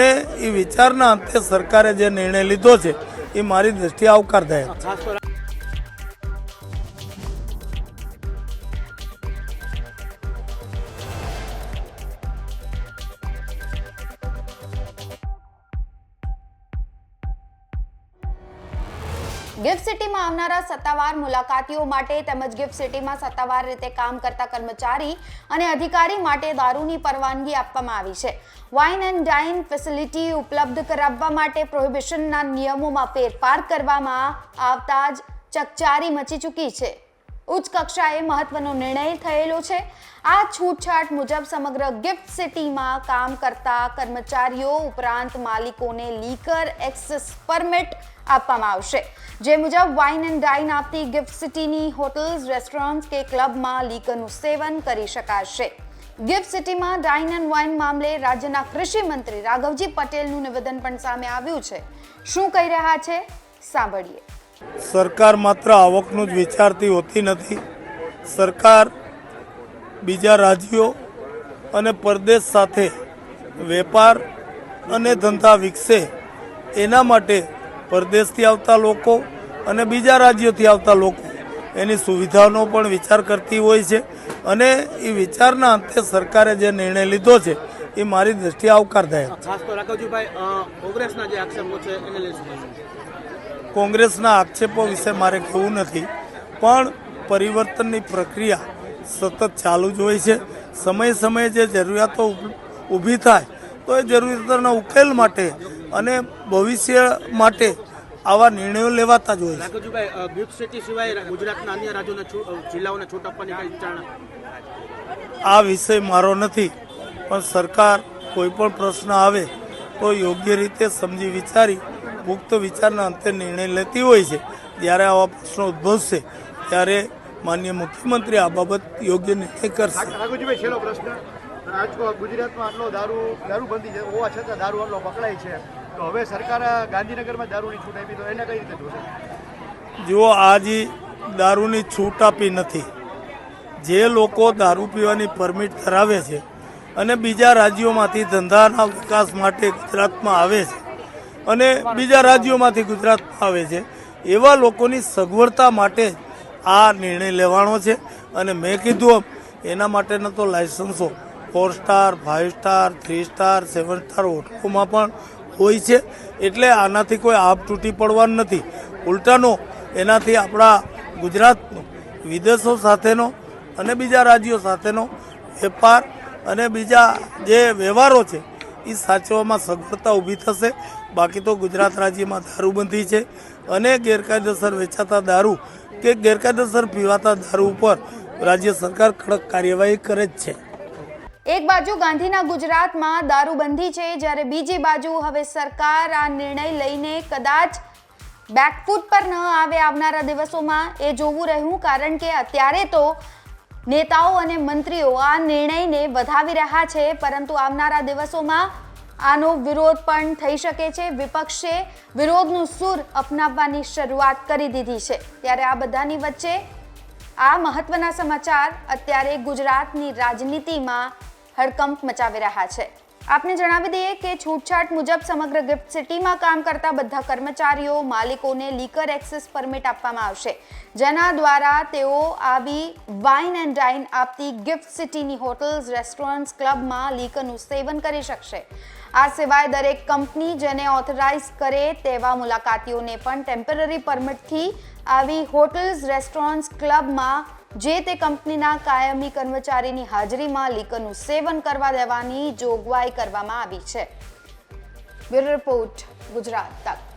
અને એ વિચારના અંતે સરકારે જે નિર્ણય લીધો છે, એ મારી દ્રષ્ટિએ આવકારદાયક છે. ગિફ્ટ સિટીમાં આવનારા સત્તાવાર મુલાકાતીઓ માટે તેમજ ગિફ્ટ સિટીમાં સત્તાવાર રીતે કામ કરતા કર્મચારી અને અધિકારી માટે દારૂની પરવાનગી આપવામાં આવી છે. વાઇન એન્ડ ડાઇન ફેસિલિટી ઉપલબ્ધ કરાવવા માટે પ્રોહિબિશનના નિયમોમાં ફેરફાર કરવામાં આવતા જ ચકચારી મચી ચૂકી છે. ઉચ્ચ કક્ષાએ મહત્વનો નિર્ણય થયેલો છે. આ છૂટછાટ મુજબ સમગ્ર ગિફ્ટ સિટીમાં કામ કરતા કર્મચારીઓ ઉપરાંત માલિકોને લીકર એક્સેસ પરમિટ આપવામાં આવશે. જે મુજબ વાઇન એન્ડ ડાઇન આપતી ગિફ્ટ સિટીની હોટલ્સ રેસ્ટોરન્ટ્સ કે ક્લબમાં લીકરનું સેવન કરી શકાશે. ગિફ્ટ સિટીમાં ડાઇન એન્ડ વાઇન મામલે રાજ્યના કૃષિ મંત્રી રાઘવજી પટેલનું નિવેદન પણ સામે આવ્યું છે. શું કહી રહ્યા છે? સાંભળીએ. સરકાર માત્ર આવકનું જ વિચારતી હોતી નથી. સરકાર બીજા રાજ્યો અને પરદેશ સાથે વેપાર અને ધંધા વિકસે એના માટે પરદેશથી આવતા લોકો અને બીજા રાજ્યોથી આવતા લોકો એની સુવિધાનો પણ વિચાર કરતી હોય છે અને એ વિચારના અંતે સરકારે જે નિર્ણય લીધો છે એ મારી દ્રષ્ટિએ આવકારદાયક? કોંગ્રેસના આક્ષેપો વિશે મારે કહેવું નથી પણ પરિવર્તનની પ્રક્રિયા સતત ચાલુ જ હોય છે સમય સમયે જે જરૂરિયાતો ઊભી થાય તો એ જરૂરિયાતોના ઉકેલ માટે અને ભવિષ્ય માટે આવા નિર્ણયો લેવાતા જ હોય છે. સિવાય ગુજરાતના અન્ય રાજ્યોને જિલ્લાઓને છૂટ આપવાની આ વિષય મારો નથી પણ સરકાર કોઈ પણ પ્રશ્ન આવે તો યોગ્ય રીતે સમજી વિચારી પુખ્ત વિચારના અંતે નિર્ણય લેતી હોય છે. જ્યારે આવા પ્રશ્નો ઉદ્ભવશે ત્યારે માન્ય મુખ્યમંત્રી આ બાબત યોગ્ય નિર્ણય કરશે. પ્રશ્ન. ગુજરાતમાં આટલો દારૂ દારૂબંધી છે હોવા છતાં દારૂ આટલો પકડાય છે. તો હવે સરકાર ગાંધીનગરમાં દારૂની છૂટ આપી, તો એને કઈ રીતે જોશે? જુઓ, આજે દારૂની છૂટ આપી નથી. જે લોકો દારૂ પીવાની પરમિટ ધરાવે છે અને બીજા રાજ્યોમાંથી ધંધાના વિકાસ માટે ગુજરાતમાં આવે છે અને બીજા રાજ્યોમાંથી ગુજરાતમાં આવે છે, એવા લોકોની સગવડતા માટે આ નિર્ણય લેવાનો છે. અને મેં કીધું એના માટેના તો લાયસન્સો four star five star three star seven star હોટલોમાં પણ હોય છે, એટલે આનાથી કોઈ આપ તૂટી પડવાનું નથી. ઉલટાનો, એનાથી આપણા ગુજરાતનો, વિદેશો સાથેનો અને બીજા રાજ્યો સાથેનો વેપાર અને બીજા જે વ્યવહારો છે એ સાચવવામાં સગવડતા ઊભી થશે. બાકી તો ગુજરાત રાજ્યમાં દારૂબંધી છે અને ગેરકાયદેસર વેચાતા દારૂ કે ગેરકાયદેસર પીવાતા દારૂ ઉપર રાજ્ય સરકાર કડક કાર્યવાહી કરે જ છે. એક બાજુ ગાંધીના ગુજરાતમાં દારૂબંધી છે, જ્યારે બીજી બાજુ હવે સરકાર આ નિર્ણય લઈને કદાચ બેકફૂટ પર ન આવે આવનારા દિવસોમાં. એ જોવું રહ્યું, કારણ કે અત્યારે તો નેતાઓ અને મંત્રીઓ આ નિર્ણયને વધાવી રહ્યા છે, પરંતુ આવનારા દિવસોમાં આનો વિરોધ પણ થઈ શકે છે. વિપક્ષે વિરોધનું સૂર અપનાવવાની શરૂઆત કરી દીધી છે. ત્યારે આ બધાની વચ્ચે આ મહત્વના સમાચાર અત્યારે ગુજરાતની રાજનીતિમાં હડકંપ મચાવી રહ્યા છે. આપને જણાવી દઈએ કે છૂટછાટ મુજબ સમગ્ર ગિફ્ટ સિટીમાં કામ કરતા બધા કર્મચારીઓ, માલિકોને લીકર એક્સેસ પરમિટ આપવામાં આવશે. જેના દ્વારા તેઓ આવી વાઇન એન્ડ ડાઇન આપતી ગિફ્ટ સિટીની હોટલ્સ, રેસ્ટોરન્ટ્સ, ક્લબમાં લીકરનું સેવન કરી શકશે. આ સિવાય દરેક કંપની જેને ઓથોરાઇઝ કરે તેવા મુલાકાતીઓને પણ ટેમ્પરરી પરમિટથી આવી હોટલ્સ, રેસ્ટોરન્ટ્સ, ક્લબમાં જે તે કંપનીના કાયમી કર્મચારીની હાજરીમાં લીકરનું સેવન કરવા દેવાની જોગવાઈ કરવામાં આવી છે. બ્યુરો રિપોર્ટ ગુજરાત તક.